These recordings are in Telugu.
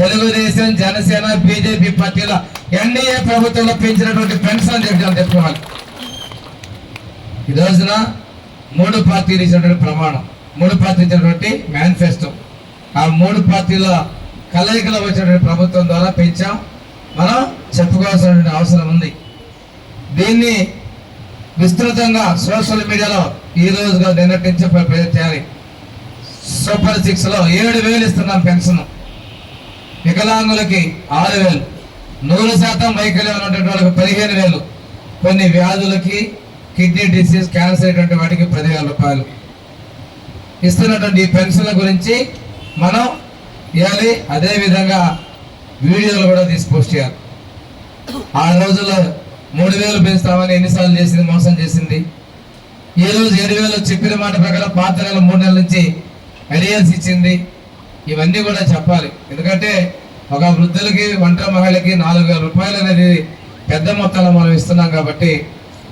తెలుగుదేశం జనసేన బీజేపీ పార్టీల ఎన్డీఏ ప్రభుత్వంలో పెంచినటువంటి పెన్షన్ చెప్పడం చెప్పుకోవాలి. ఈ రోజున మూడు పార్టీలు ఇచ్చినటువంటి ప్రమాణం మూడు పార్టీలు ఇచ్చినటువంటి మేనిఫెస్టో ఆ మూడు పార్టీల కలయికలో వచ్చినటువంటి ప్రభుత్వం ద్వారా పెంచాం. మనం చెప్పుకోవాల్సినటువంటి అవసరం ఉంది. దీన్ని విస్తృతంగా సోషల్ మీడియాలో ఈ రోజుగా నిన్నటి నుంచి ప్రయత్నం చేయాలి. సూపర్ సిక్స్లో ఏడు వేలు ఇస్తున్నాం పెన్షన్ వికలాంగులకి ఆరు వేలు నూరు శాతం వైకల్యం ఉన్నటువంటి వాళ్ళకి పదిహేను వేలు. కొన్ని వ్యాధులకి కిడ్నీ డిసీజ్ క్యాన్సర్ అటువంటి వాటికి పదివేల రూపాయలు. ఇస్తున్నటువంటి ఈ పెన్షన్ల గురించి మనం ఇవ్వాలి. అదే విధంగా వీడియోలు కూడా తీసి పోస్ట్ చేయాలి. ఆ రోజుల్లో మూడు వేలు పెంచుతామని ఎన్నిసార్లు చేసింది మోసం చేసింది. ఈ రోజు ఏడు వేలు చెప్పిన మాట ప్రకారం పాత నెల మూడు నెలల నుంచి అరియర్స్ ఇచ్చింది. ఇవన్నీ కూడా చెప్పాలి. ఎందుకంటే ఒక వృద్ధులకి ఒంటరి మహిళకి నాలుగు వేల రూపాయలు అనేది పెద్ద మొత్తంలో మనం ఇస్తున్నాం కాబట్టి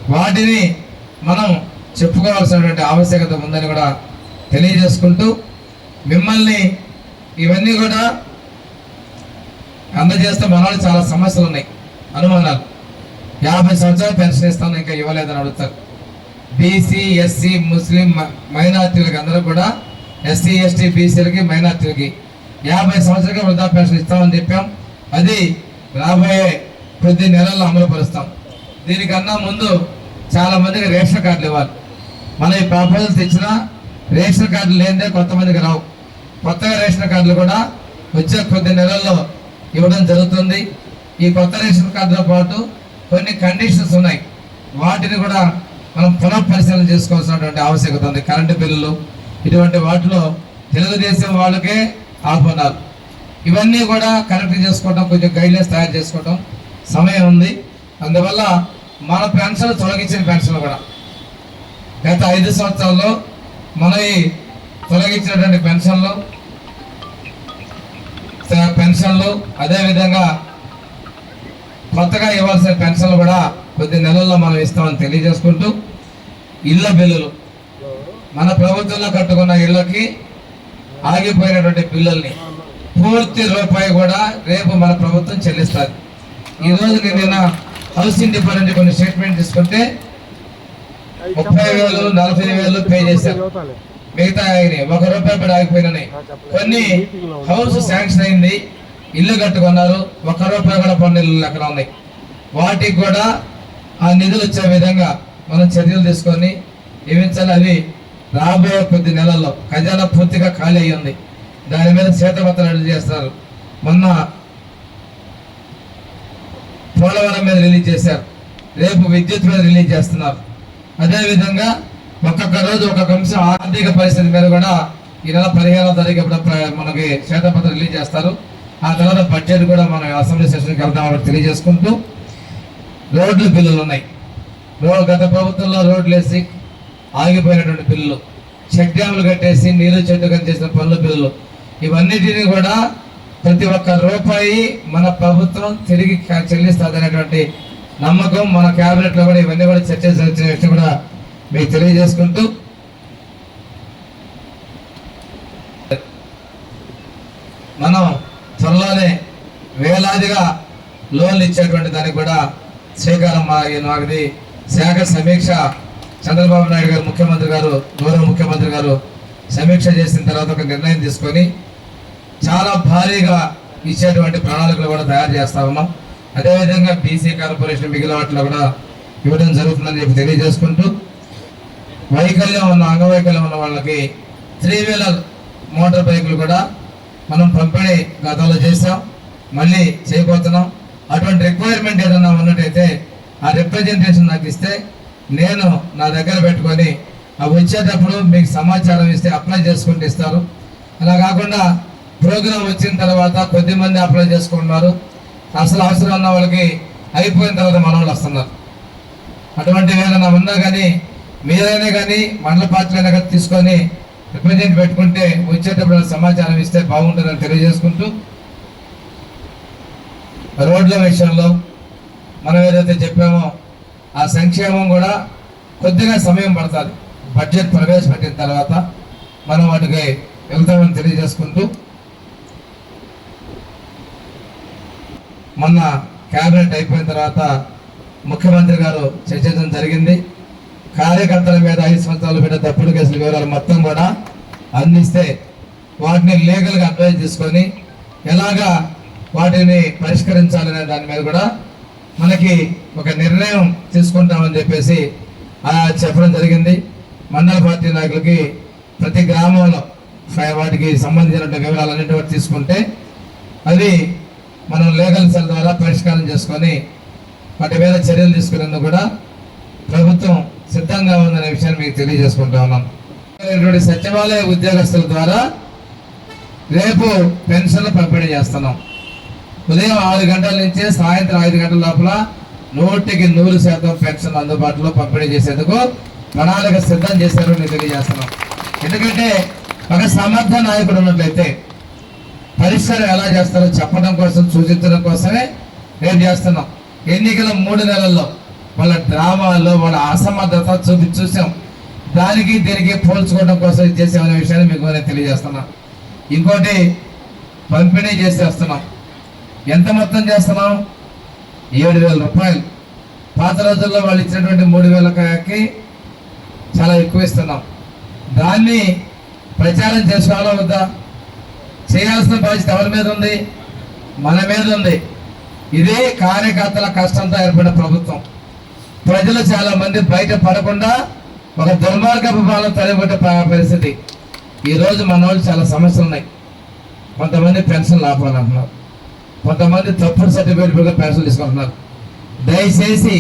వాటిని మనం చెప్పుకోవాల్సినటువంటి ఆవశ్యకత ఉందని కూడా తెలియజేసుకుంటూ మిమ్మల్ని ఇవన్నీ కూడా అందజేస్తే మనవాళ్ళు చాలా సమస్యలు ఉన్నాయి అనుమానాలు. యాభై సంవత్సరాలు పెన్షన్ ఇస్తాను ఇంకా ఇవ్వలేదని అడుగుతారు. బీసీ ఎస్సీ ముస్లిం మ- మైనార్టీలకు అందరూ కూడా ఎస్సీ ఎస్టీ బీసీలకి మైనార్టీలకి. యాభై సంవత్సరాలకి వృద్ధా పెన్షన్ ఇస్తామని చెప్పాం. అది రాబోయే కొద్ది నెలల్లో అమలు పరుస్తాం దీనికన్నా ముందు చాలామందికి రేషన్ కార్డులు ఇవ్వాలి. మనం ఈ ప్రపోజల్ తెచ్చినా రేషన్ కార్డులు లేనిదే కొంతమందికి రావు. కొత్తగా రేషన్ కార్డులు కూడా వచ్చే కొద్ది నెలల్లో ఇవ్వడం జరుగుతుంది. ఈ కొత్త రేషన్ కార్డుతో పాటు కొన్ని కండిషన్స్ ఉన్నాయి. వాటిని కూడా మనం పునఃపరిశీలన చేసుకోవాల్సినటువంటి ఆవశ్యకత ఉంది. కరెంటు బిల్లులు ఇటువంటి వాటిలో తెలుగుదేశం వాళ్ళకే ఆహ్వానాలు. ఇవన్నీ కూడా కరెక్ట్ చేసుకోవడం కొంచెం గైడ్లైన్స్ తయారు చేసుకోవడం సమయం ఉంది. అందువల్ల మన పెన్షన్ తొలగించిన పెన్షన్ కూడా. గత ఐదు సంవత్సరాల్లో మన తొలగించినటువంటి పెన్షన్లు పెన్షన్లు అదేవిధంగా కొత్తగా ఇవ్వాల్సిన పెన్షన్లు కూడా కొద్ది నెలల్లో మనం ఇస్తామని తెలియజేసుకుంటూ ఇళ్ళ బిల్లులు మన ప్రభుత్వంలో కట్టుకున్న ఇళ్ళకి ఆగిపోయినటువంటి పిల్లల్ని పూర్తి రూపాయి కూడా రేపు మన ప్రభుత్వం చెల్లిస్తారు ఈ నేను నిన్న హౌసింగ్ డిపార్ట్మెంట్ కొన్ని స్టేట్మెంట్ తీసుకుంటే ముప్పై వేలు నలభై వేలు పే చేశారు మిగతా ఆగినాయి ఒక రూపాయి కూడా ఆగిపోయినాయి కొన్ని హౌస్ శాంక్షన్ అయింది. ఇల్లు కట్టుకున్నారు. ఒక రూపాయి కూడా పన్ను ఇల్లు అక్కడ ఉన్నాయి. వాటికి కూడా ఆ నిధులు వచ్చే విధంగా మనం చర్యలు తీసుకొని ఇవించాలి అవి రాబోయే కొద్ది నెలల్లో ఖజానా పూర్తిగా ఖాళీ అయ్యింది దాని మీద శ్వేతపత్రాలు చేస్తారు. మొన్న పోలవరం మీద రిలీజ్ చేశారు. రేపు విద్యుత్ మీద రిలీజ్ చేస్తున్నారు. అదేవిధంగా ఒక్కొక్క రోజు ఒక్కొక్క అంశం ఆర్థిక పరిస్థితి మీద కూడా ఈ నెల పదిహేనవ తారీఖు ఎప్పుడు మనకి శ్వేతపత్రం రిలీజ్ చేస్తారు. ఆ తర్వాత బడ్జెట్ కూడా మనం అసెంబ్లీ సెషన్కి వెళ్తామని తెలియజేసుకుంటూ రోడ్లు బిల్లులు ఉన్నాయి. గత ప్రభుత్వంలో రోడ్లు వేసి ఆగిపోయినటువంటి బిల్లులు చెక్ డ్యాములు కట్టేసి నీరు చెట్టు చేసిన పనుల బిల్లులు ఇవన్నిటిని కూడా ప్రతి ఒక్క రూపాయి మన ప్రభుత్వం తిరిగి చెల్లిస్తుంది నమ్మకం మన క్యాబినెట్లో కూడా ఇవన్నీ కూడా చర్చ జరిగిన విషయం కూడా మీకు తెలియజేసుకుంటూ. మనం త్వరలోనే వేలాదిగా లోన్లు ఇచ్చేటువంటి దానికి కూడా శ్రీకారం మాది శాఖ సమీక్ష చంద్రబాబు నాయుడు గారు ముఖ్యమంత్రి గారు గౌరవ ముఖ్యమంత్రి గారు సమీక్ష చేసిన తర్వాత ఒక నిర్ణయం తీసుకొని చాలా భారీగా ఇచ్చేటువంటి ప్రణాళికలు కూడా తయారు చేస్తా ఉన్నాం. అదేవిధంగా బీసీ కార్పొరేషన్ మిగిలిన వాటిలో కూడా ఇవ్వడం జరుగుతుందని చెప్పి తెలియజేసుకుంటూ వైకల్యం ఉన్న అంగవైకల్యం ఉన్న వాళ్ళకి త్రీ వీలర్ మోటార్ బైకులు కూడా మనం పంపిణీ గతంలో చేసాం మళ్ళీ చేయబోతున్నాం. అటువంటి రిక్వైర్మెంట్ ఏదైనా ఉన్నట్టయితే ఆ రిప్రజెంటేషన్ నాకు ఇస్తే నేను నా దగ్గర పెట్టుకొని అవి వచ్చేటప్పుడు మీకు సమాచారం ఇస్తే అప్లై చేసుకుంటూ ఇస్తారు. అలా కాకుండా ప్రోగ్రాం వచ్చిన తర్వాత కొద్ది మంది అప్లై చేసుకుంటున్నారు. అసలు అవసరం ఉన్న వాళ్ళకి అయిపోయిన తర్వాత మన వాళ్ళు వస్తున్నారు. అటువంటివి ఏమైనా ఉన్నా కానీ మీరైనా కానీ మండల పార్టీలైనా కానీ తీసుకొని రిప్రజెంట్ పెట్టుకుంటే వచ్చేటప్పుడు సమాచారం ఇస్తే బాగుంటుందని తెలియజేసుకుంటూ రోడ్ల విషయంలో మనం ఏదైతే చెప్పామో ఆ సంక్షేమం కూడా కొద్దిగా సమయం పడుతుంది. బడ్జెట్ ప్రవేశపెట్టిన తర్వాత మనం వాటికి వెళ్తామని తెలియజేసుకుంటూ మొన్న క్యాబినెట్ అయిపోయిన తర్వాత ముఖ్యమంత్రి గారు చర్చించడం జరిగింది. కార్యకర్తల మీద ఐదు సంవత్సరాలు పెట్టిన తప్పుడు కేసుల వివరాలు మొత్తం కూడా అందిస్తే వాటిని లీగల్గా అడ్వైజ్ తీసుకొని ఎలాగా వాటిని పరిష్కరించాలనే దాని మీద కూడా మనకి ఒక నిర్ణయం తీసుకుంటామని చెప్పేసి అలా చెప్పడం జరిగింది. మండల పార్టీ నాయకులకి ప్రతి గ్రామంలో వాటికి సంబంధించిన వివరాలన్నింటి కూడా తీసుకుంటే అది మనం లీగల్ సెల్ ద్వారా పరిష్కారం చేసుకొని వాటి మీద చర్యలు తీసుకునేందుకు కూడా ప్రభుత్వం సిద్ధంగా ఉందనే విషయాన్ని మీకు తెలియజేసుకుంటా ఉన్నాం. సచివాలయ ఉద్యోగస్తుల ద్వారా రేపు పెన్షన్లు పంపిణీ చేస్తున్నాం. ఉదయం ఆరు గంటల నుంచి సాయంత్రం ఐదు గంటల లోపల నూటికి నూరు శాతం పెన్షన్ అందుబాటులో పంపిణీ చేసేందుకు ప్రణాళిక సిద్ధం చేశారు నేను తెలియజేస్తున్నాం. ఎందుకంటే ఒక సమర్థ నాయకుడు ఉన్నట్లయితే పరిశ్రమ ఎలా చేస్తారో చెప్పడం కోసం సూచించడం కోసమే నేను చేస్తున్నాం. ఎన్నికల మూడు నెలల్లో వాళ్ళ డ్రామాల్లో వాళ్ళ అసమర్థత చూపి చూసాం. దానికి దీనికి పోల్చుకోవడం కోసం ఇది విషయాన్ని మీకు నేను తెలియజేస్తున్నా ఇంకోటి పంపిణీ చేసేస్తున్నాం. ఎంత మొత్తం చేస్తున్నాం ఏడు వేల రూపాయలు. పాత రోజుల్లో వాళ్ళు ఇచ్చినటువంటి మూడు వేలకి చాలా ఎక్కువ ఇస్తున్నాం. దాన్ని ప్రచారం చేసుకోవాలా వద్దా? చేయాల్సిన బాధ్యత ఎవరి మీద ఉంది? మన మీద ఉంది. ఇదే కార్యకర్తల కష్టంతో ఏర్పడిన ప్రభుత్వం. ప్రజలు చాలా మంది బయట పడకుండా ఒక దుర్మార్గపు పాలన తలబట్టే పరిస్థితి. ఈరోజు మన వాళ్ళు చాలా సమస్యలు ఉన్నాయి. కొంతమంది పెన్షన్ ఆపాలంటున్నారు కొంతమంది తప్పుడు సర్టిఫికేట్ కూడా పెన్షన్ తీసుకుంటున్నారు. దయచేసి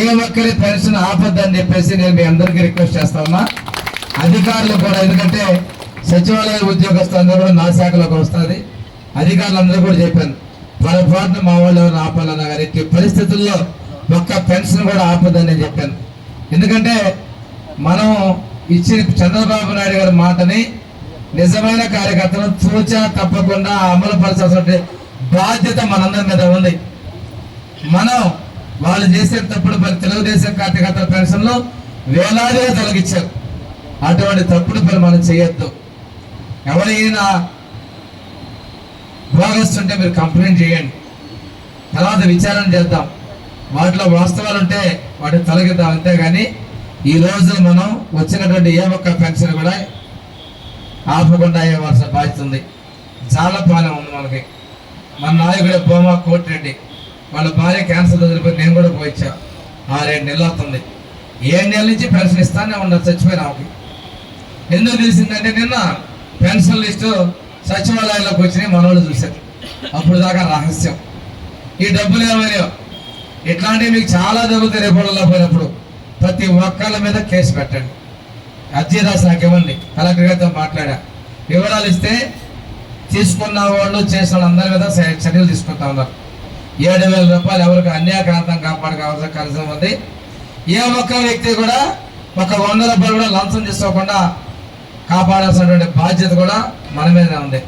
ఏ ఒక్కరి పెన్షన్ ఆపద్దని చెప్పేసి నేను మీ అందరికీ రిక్వెస్ట్ చేస్తా ఉన్నా. అధికారులు కూడా ఎందుకంటే సచివాలయ ఉద్యోగస్తులందరూ కూడా నా శాఖలోకి వస్తుంది అధికారులందరూ కూడా చెప్పాను పొరపాటున మా వాళ్ళు ఎవరు కానీ పరిస్థితుల్లో ఒక్క పెన్షన్ కూడా ఆపదని నేను చెప్పాను. ఎందుకంటే మనం ఇచ్చిన చంద్రబాబు నాయుడు గారి మాటని నిజమైన కార్యకర్తను తూచా తప్పకుండా అమలు పరచాల్సిన బాధ్యత మనందరి మీద ఉంది. మనం వాళ్ళు చేసే తప్పుడు పని తెలుగుదేశం కార్యకర్తల పెన్షన్లో వేలాదిగా తొలగించారు. అటువంటి తప్పుడు పని మనం చేయొద్దు. ఎవరైనా భోగస్తుంటే మీరు కంప్లైంట్ చేయండి. తర్వాత విచారణ చేద్దాం. వాటిలో వాస్తవాలు ఉంటే వాటిని తొలగిద్దాం అంతేగాని ఈ రోజు మనం వచ్చినటువంటి ఏ ఒక్క పెన్షన్ కూడా ఆపకుండా అయ్యవలసిన బాధ్యత ఉంది. చాలా పాలన ఉంది మనకి. మన నాయకుడే బొమ్మ కోటిరెడ్డి. వాళ్ళ భార్య క్యాన్సర్ వదిలిపోయి నేను కూడా పోయిచ్చా ఆరేడు నెలలు అవుతుంది. ఏడు నెలల నుంచి పెన్షన్ ఇస్తానే ఉన్నారు చచ్చిపోయిన ఆమెకి. ఎందుకు తెలిసిందంటే నిన్న పెన్షన్ లిస్టు సచివాలయంలోకి వచ్చినాయి మనోళ్ళు చూశారు. అప్పుడు దాకా రహస్యం. ఈ డబ్బులు ఏమైనా ఇట్లాంటివి మీకు చాలా జరుగుతాయి రేపటిలో పోయినప్పుడు ప్రతి ఒక్కళ్ళ మీద కేసు పెట్టండి. అర్జీ రాసి నాకు ఇవ్వండి కలెక్టర్ గారితో మాట్లాడా. వివరాలు ఇస్తే తీసుకున్న వాళ్ళు చేసిన వాళ్ళందరి మీద చర్యలు తీసుకుంటా ఉన్నారు. ఏడు వేల రూపాయలు ఎవరికి అన్యాయకాంతం కాపాడుకోవాల్సిన కలిసి ఉంది. ఏ ఒక్క వ్యక్తి కూడా ఒక వంద రూపాయలు కూడా లంచం తీసుకోకుండా కాపాడాల్సినటువంటి బాధ్యత కూడా మన మీదనే ఉంది.